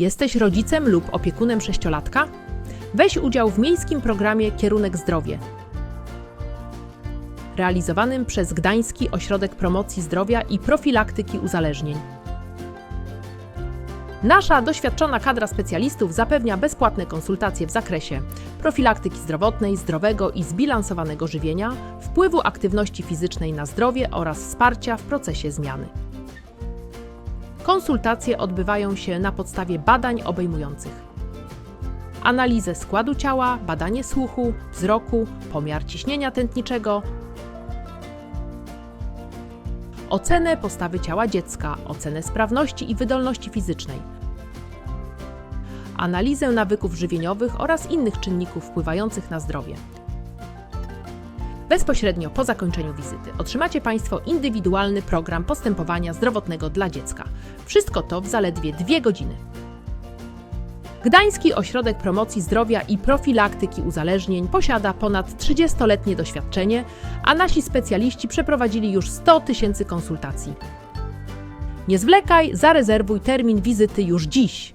Jesteś rodzicem lub opiekunem sześciolatka? Weź udział w miejskim programie Kierunek Zdrowie. Realizowanym przez Gdański Ośrodek Promocji Zdrowia i Profilaktyki Uzależnień. Nasza doświadczona kadra specjalistów zapewnia bezpłatne konsultacje w zakresie profilaktyki zdrowotnej, zdrowego i zbilansowanego żywienia, wpływu aktywności fizycznej na zdrowie oraz wsparcia w procesie zmiany. Konsultacje odbywają się na podstawie badań obejmujących analizę składu ciała, badanie słuchu, wzroku, pomiar ciśnienia tętniczego, ocenę postawy ciała dziecka, ocenę sprawności i wydolności fizycznej, analizę nawyków żywieniowych oraz innych czynników wpływających na zdrowie. Bezpośrednio po zakończeniu wizyty otrzymacie Państwo indywidualny program postępowania zdrowotnego dla dziecka. Wszystko to w zaledwie dwie godziny. Gdański Ośrodek Promocji Zdrowia i Profilaktyki Uzależnień posiada ponad 30-letnie doświadczenie, a nasi specjaliści przeprowadzili już 100 tysięcy konsultacji. Nie zwlekaj, zarezerwuj termin wizyty już dziś.